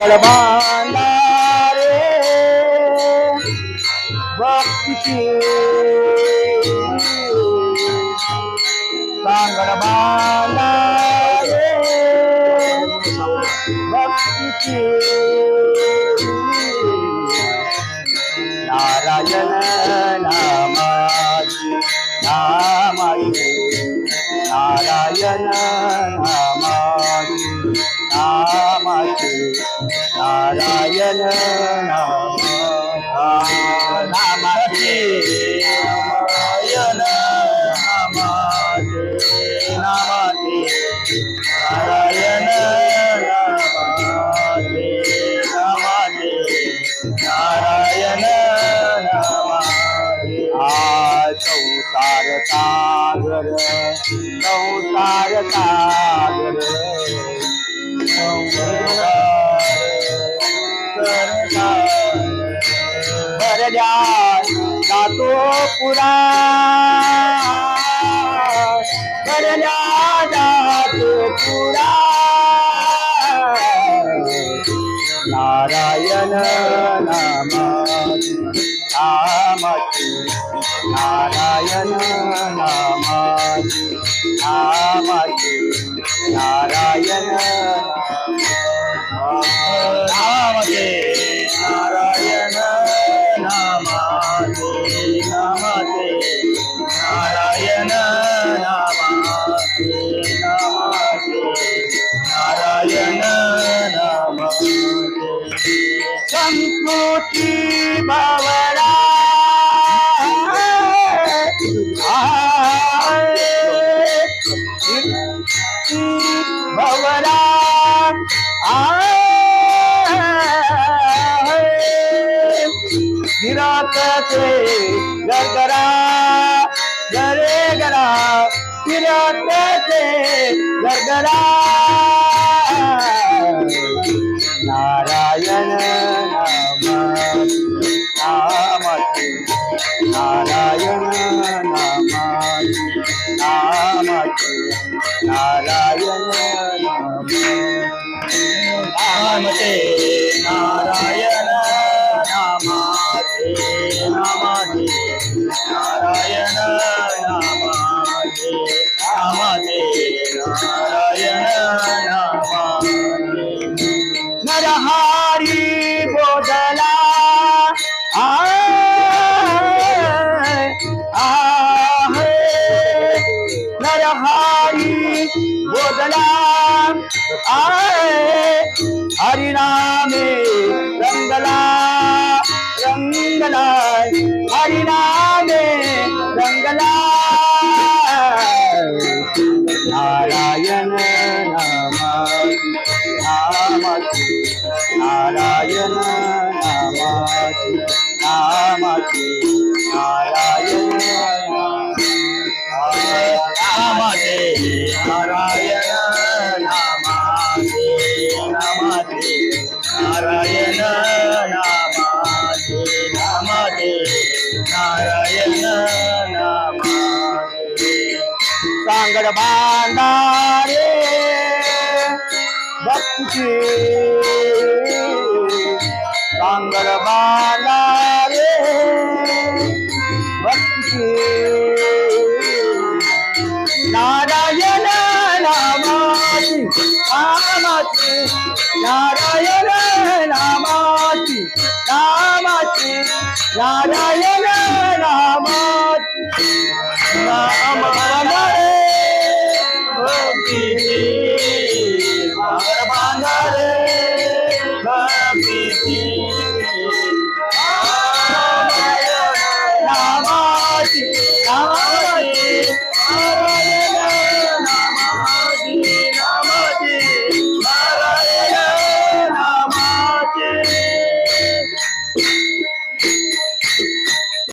बांधा रे भक्तीची. सांगड बांधा भक्तीची. नारायण नामाची नारायण नारायण नामाची नारायण नामाची नामाची नारायण नामाची नामाची नारायण नामाची आ संसार सागर संसार सागर भरल्या जातो पुरा. भरल्या जातो पुरा. नारायण नाम नामाची नारायण नामाची नामाची नारायण नामाचे नामाचे नारायण नामाचे नामाचे नारायण नामाचे संस्कृती गिराकते गरगरा गरे गरा गिराकते गरगरा बोधला आय हरिनामे रंगला रंगला हरिनामे रंगला नारायण नामाची नामाची नारायण नामाची नामाची नारायण नामाचे नारायण नामाचे सांगड बांधारे भक्ती सांगड बांधारे भक्ती नारायण नामाची नामाची नारायण नामाची नामाची नारायण